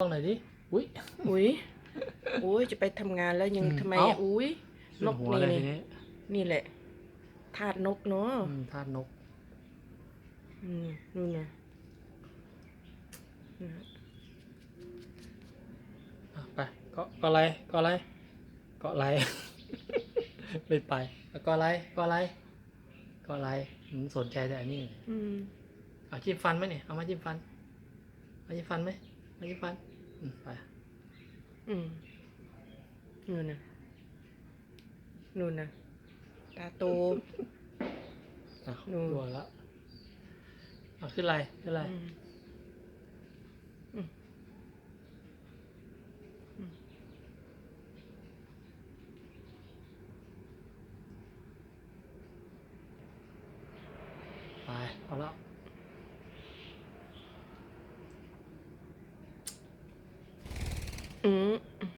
ลองหน่อยดิ อุ้ย อุ้ยอุ้ยจะไปทำงานแล้วยังอืมทำไมเอ้าอะอุ้ยขึ้นนกหัวเลยนี่ทีนี้นี่แหละธาตุนกเนาะอืมธาตุนก อืมนู่นนะนะอะไปเกาะเกาะอะไรเกาะอะไรเกาะอะไร ไม่ไปอะเกาะอะไรเกาะอะไรเกาะอะไรอืมสนใจแต่อันนี้อืมเอาจิ้มฟันไหมเนี่ยเอามาจิ้มฟันเอาจิ้มฟันไหม เอาจิ้มฟันอืมไปอืมนู่นนะนู่นนะตาโตอะนู่นรัวแล้วเอาขึ้นอะไรขึ้นอะไรอืมอืมอืมไปเอาแล้ว อืม